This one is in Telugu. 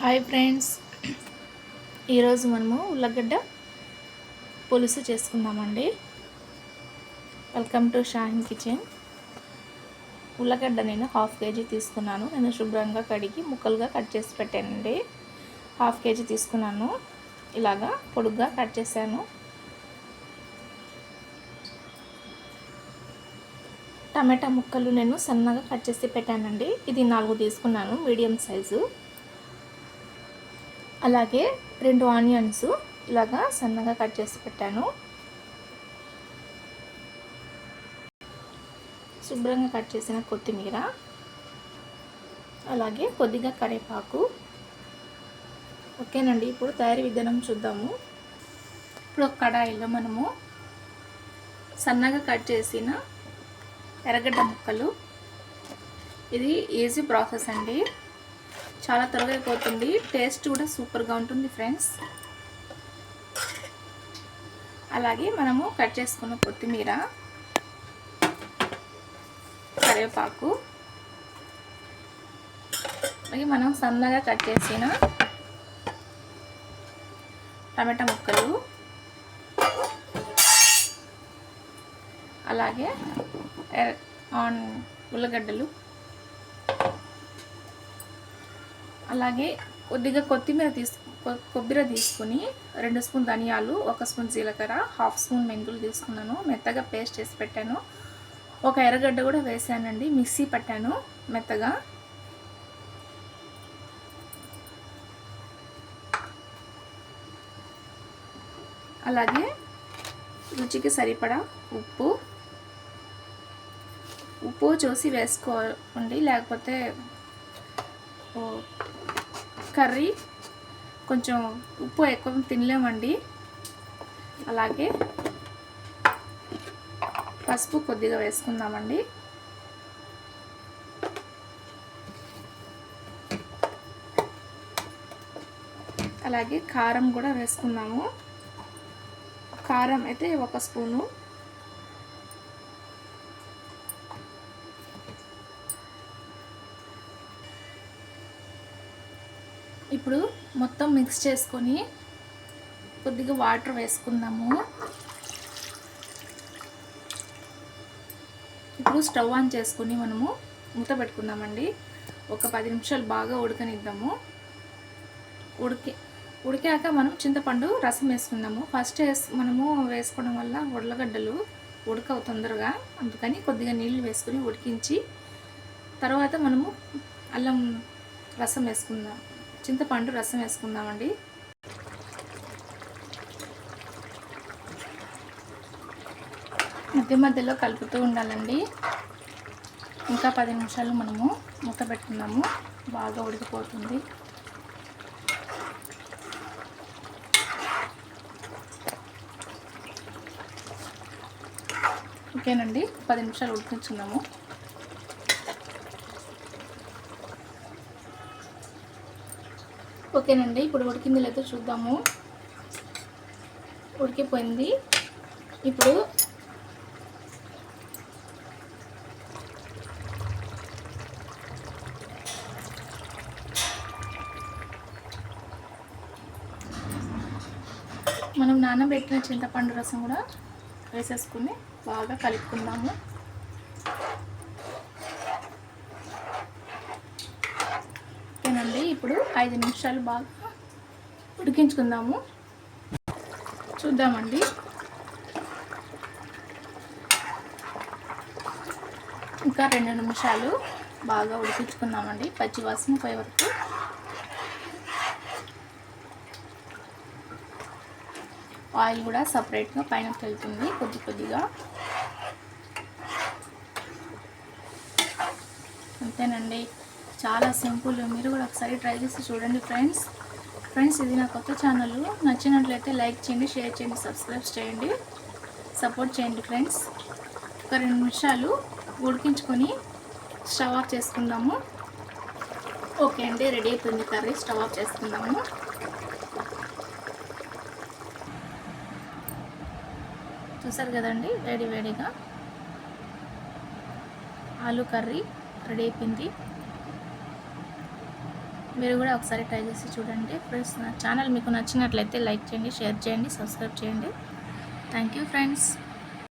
హాయ్ ఫ్రెండ్స్ ఈరోజు మనము ఉల్లగడ్డ పులుసు చేసుకుందామండి. వెల్కమ్ టు షాహిన్ కిచెన్ ఉల్లగడ్డ నేను హాఫ్ కేజీ తీసుకున్నాను. నేను శుభ్రంగా కడిగి ముక్కలుగా కట్ చేసి పెట్టానండి. హాఫ్ కేజీ తీసుకున్నాను. ఇలాగా పొడుగ్గా కట్ చేశాను. టమాటా ముక్కలు నేను సన్నగా కట్ చేసి పెట్టానండి. ఇది నాలుగు తీసుకున్నాను. Medium size. అలాగే రెండు ఆనియన్స్ ఇలాగా సన్నగా కట్ చేసి పెట్టాను. శుభ్రంగా కట్ చేసిన కొత్తిమీర అలాగే కొద్దిగా కరివేపాకు. ఓకేనండి ఇప్పుడు తయారీ విధానం చూద్దాము. ఇప్పుడు ఒక కడాయిలో మనము సన్నగా కట్ చేసిన ఎర్రగడ్డ ముక్కలు. ఇది ఈజీ ప్రాసెస్ అండి. చాలా త్వరగా అయిపోతుంది. టేస్ట్ కూడా సూపర్గా ఉంటుంది ఫ్రెండ్స్. అలాగే మనము కట్ చేసుకున్న కొత్తిమీర కరివేపాకు అలాగే మనం సన్నగా కట్ చేసిన టమాటా ముక్కలు అలాగే ఆన్ ఉల్లగడ్డలు అలాగే కొద్దిగా కొత్తిమీర తీసుకు కొబ్బరి తీసుకుని రెండు స్పూన్ ధనియాలు ఒక స్పూన్ జీలకర్ర హాఫ్ స్పూన్ మెంతులు తీసుకున్నాను. మెత్తగా పేస్ట్ చేసి పెట్టాను. ఒక ఎర్రగడ్డ కూడా వేసానండి. మిక్సీ పట్టాను మెత్తగా. అలాగే రుచికి సరిపడా ఉప్పు. ఉప్పు చూసి వేసుకోండి. లేకపోతే కర్రీ కొంచెం ఉప్పు ఎక్కువ తినలేమండి. అలాగే పసుపు కొద్దిగా వేసుకుందామండి. అలాగే కారం కూడా వేసుకున్నాము. కారం అయితే ఒక స్పూను. ఇప్పుడు మొత్తం మిక్స్ చేసుకొని కొద్దిగా వాటర్ వేసుకుందాము. ఇప్పుడు స్టవ్ ఆన్ చేసుకొని మనము మూత పెట్టుకుందామండి. ఒక పది నిమిషాలు బాగా ఉడకనిద్దాము. ఉడికి ఉడికాక మనం చింతపండు రసం వేసుకుందాము. ఫస్ట్ మనము వేసుకోవడం వల్ల ఉడలగడ్డలు ఉడకవు తొందరగా. అందుకని కొద్దిగా నీళ్ళు వేసుకొని ఉడికించి తర్వాత మనము అల్లం రసం వేసుకుందాం. చింతపండు రసం వేసుకుందామండి. మధ్య మధ్యలో కలుపుతూ ఉండాలండి. ఇంకా పది నిమిషాలు మనము మూత పెట్టుకుందాము బాగా ఉడికిపోతుంది. ఓకేనండి. పది నిమిషాలు ఉడికించుకుందాము ఓకేనండి. ఇప్పుడు ఉడికింది లేదో చూద్దాము. ఉడికిపోయింది. ఇప్పుడు మనం నానబెట్టిన చింతపండు రసం కూడా వేసేసుకుని బాగా కలుపుకుందాము. ఓకేనండి ఇప్పుడు ఐదు నిమిషాలు బాగా ఉడికించుకుందాము. చూద్దామండి. ఇంకా రెండు నిమిషాలు బాగా ఉడికించుకుందామండి. పచ్చి వాసన పోయే వరకు. ఆయిల్ కూడా సపరేట్గా పైన వెళ్తుంది కొద్ది కొద్దిగా. అంతేనండి. చాలా సింపుల్. మీరు కూడా ఒకసారి ట్రై చేసి చూడండి ఫ్రెండ్స్. ఫ్రెండ్స్ ఇది నా కొత్త ఛానల్. నచ్చినట్లయితే లైక్ చేయండి షేర్ చేయండి సబ్స్క్రైబ్ చేయండి. సపోర్ట్ చేయండి ఫ్రెండ్స్. ఒక రెండు నిమిషాలు ఉడికించుకొని స్టవ్ ఆఫ్ చేసుకుందాము. ఓకే అండి రెడీ అయిపోయింది కర్రీ. స్టవ్ ఆఫ్ చేసుకుందాము. చూసారు కదండి వేడి వేడిగా ఆలు కర్రీ రెడీ అయిపోయింది. మీరు కూడా ఒకసారి ట్రై చేసి చూడండి. ఫ్రెండ్స్ నా ఛానల్ మీకు నచ్చినట్లయితే లైక్ చేయండి షేర్ చేయండి సబ్స్క్రైబ్ చేయండి. Thank you friends.